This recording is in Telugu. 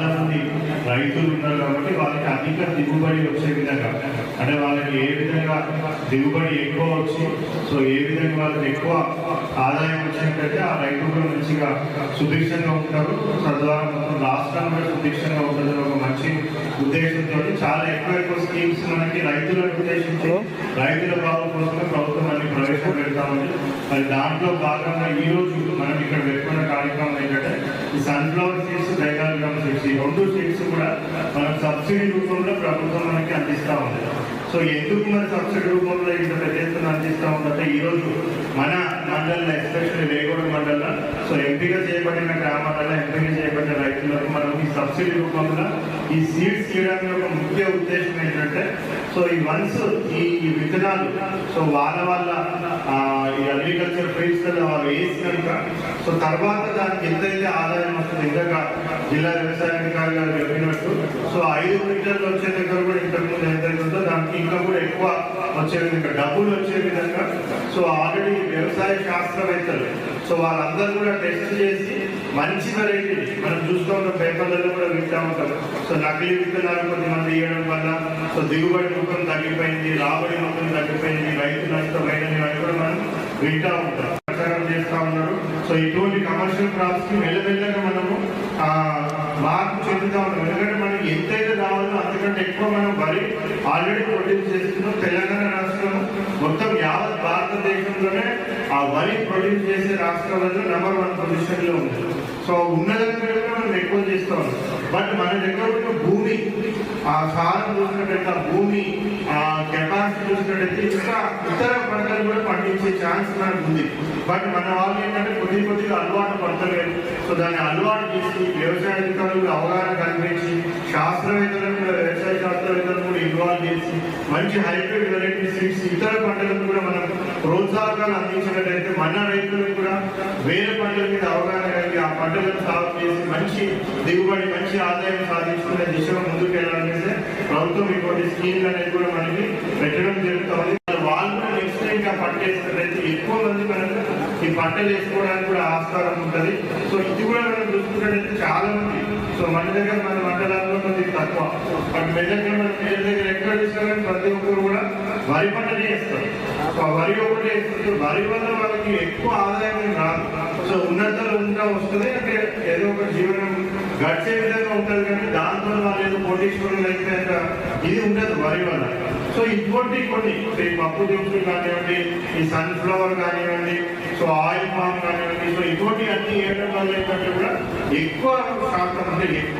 చాలా మంది రైతులు ఉన్నారు కాబట్టి వాళ్ళకి అధిక దిగుబడి వచ్చే విధంగా అంటే వాళ్ళకి ఏ విధంగా దిగుబడి ఎక్కువ వచ్చి సో ఏ విధంగా వాళ్ళకి ఎక్కువ ఆదాయం వచ్చినట్టయితే ఆ రైతు కూడా మంచిగా సుభిక్షంగా ఉంటారు. తద్వారా మొత్తం రాష్ట్రం కూడా సుభిక్షంగా ఉంటుంది. ఒక మంచి ఉద్దేశంతో చాలా ఎక్కువ ఎక్కువ స్కీమ్స్ మనకి రైతులను ఉద్దేశించి రైతుల బాగు కోసమే ప్రభుత్వం అన్ని ప్రవేశపెడతామని మరి దాంట్లో భాగంగా ఈ రోజు మనం ఇక్కడ ఈ సన్ఫ్లవర్ సీడ్స్ డైగ్రామ్ సీడ్స్ ఈ రెండు సీడ్స్ కూడా మనం సబ్సిడీ రూపంలో ప్రభుత్వం మనకి అందిస్తా ఉంది. సో ఎందుకు మరి సబ్సిడీ రూపంలో ఇంత పెద్ద ఎత్తున అందిస్తా ఉందంటే ఈ రోజు మన మండలంలో ఎస్పెషల్లీ వేగోడ మండలంలో సో ఎంపిక చేయబడిన గ్రామాలలో ఎంపిక చేయబడిన రైతులకు మనం ఈ సబ్సిడీ రూపంలో ఈ సీడ్స్ ఇవ్వడానికి ఒక ముఖ్య ఉద్దేశం ఏంటంటే మనసు ఈ ఈ విత్తనాలు. సో వాళ్ళ వాళ్ళ ఈ అగ్రికల్చర్ ఫీల్డ్స్ వాళ్ళు వేసినాక సో తర్వాత దానికి ఎంతైతే ఆదాయం వస్తుంది ఇంకా జిల్లా వ్యవసాయ అధికారి గారు చెప్పినట్టు సో ఐదు మీటర్లు వచ్చే దగ్గర కూడా ఇంతకుముందు ఎంత ఉందో దానికి ఇంకా కూడా ఎక్కువ వచ్చే విధంగా డబ్బులు వచ్చే విధంగా సో ఆల్రెడీ వ్యవసాయ శాస్త్రవేత్తలు. సో వాళ్ళందరూ కూడా టెస్ట్ చేసి మంచి వెరైటీ మనం చూస్తూ ఉన్న పేపర్లలో కూడా వింటా ఉంటాం. సో నకిలీ విత్తనాలు కొంతమంది ఇవ్వడం వల్ల సో దిగుబడి మొత్తం తగ్గిపోయింది రాబడి మొత్తం తగ్గిపోయింది రైతు నష్టమైనది అని కూడా మనం వింటా ఉంటాం. ప్రచారం చేస్తా ఉన్నారు. సో ఇటువంటి కమర్షియల్ క్రాప్స్కి మెల్లమెల్లగా మనము మార్పు చెందుతా ఉన్నాం. ఎందుకంటే మనకి ఎంతైతే రావాలో అంతకంటే ఎక్కువ మనం వరి ఆల్రెడీ ప్రొడ్యూస్ చేస్తున్నాం. తెలంగాణ వరి ప్రొడ్యూస్ చేసే రాష్ట్రాలలో నెంబర్ వన్ పొజిషన్లో ఉంది. సో ఉన్నదంటే మనం ఎక్కువ చేస్తాం. బట్ మన దగ్గర ఉన్న భూమి ఆ సారం చూసినట్టయితే భూమి ఆ కెపాసిటీ చూసినట్టయితే ఇంకా ఇతర పంటలు కూడా ఛాన్స్ మనకు ఉంది. బట్ మన వాళ్ళు ఏంటంటే కొద్ది కొద్దిగా అలవాటు పడతలేదు సో దాన్ని అలవాటు చేసి వ్యవసాయ అధికారులు అవగాహన కల్పించి శాస్త్రవేత్తలను కూడా వ్యవసాయ శాస్త్రవేత్తలను కూడా ఇన్వాల్వ్ చేసి మంచి హైబ్రిడ్ వెరైటీ సీడ్స్ ఇతర పంటలకు కూడా మనం ప్రోత్సాహకాలు అందించినట్టయితే మన రైతులకు కూడా వేరే పంటల మీద అవగాహన కలిగి ఆ పంటలను సాగు చేసి మంచి దిగుబడి మంచి ఆదాయం సాధించుకునే దిశగా ముందుకు వెళ్ళాలంటే ప్రభుత్వం ఇటువంటి స్కీమ్లు అనేది కూడా మనకి పెట్టడం జరుగుతుంది వాళ్ళు కూడా నెక్స్ట్ ఇంకా పంట వేసినట్లయితే ఎక్కువ మంది మనకు బట్టలు వేసుకోవడానికి కూడా ఆస్కారం ఉంటుంది. సో ఇది కూడా మనం చూసుకున్నట్టయితే చాలా మంది సో మన దగ్గర మన మండలాల్లో మంది తక్కువ. బట్ మీ మన పేరు దగ్గర ఎక్కడ చూసినా ప్రతి ఒక్కరు కూడా వరి పంటనే వేస్తారు సో ఆ వరి ఒకటి వేస్తారు వరి వల్ల వాళ్ళకి ఎక్కువ ఆదాయం రాదు. సో ఉన్నతలు ఉంటా వస్తుంది అంటే ఏదో ఒక జీవనం గడిచే విధంగా ఉంటుంది కానీ దాంతో వాళ్ళు ఏదో కోటీశ్వరులు అయితే ఇది ఉండదు వరి వల్ల. సో ఇటువంటి కొన్ని ఈ పప్పు దింపులు కానివ్వండి ఈ సన్ఫ్లవర్ కానివ్వండి సో ఆయిల్ కానివ్వండి సో ఇటువంటి అన్ని వేయడం ఏంటంటే కూడా ఎక్కువ శాతం అంటే ఎక్కువ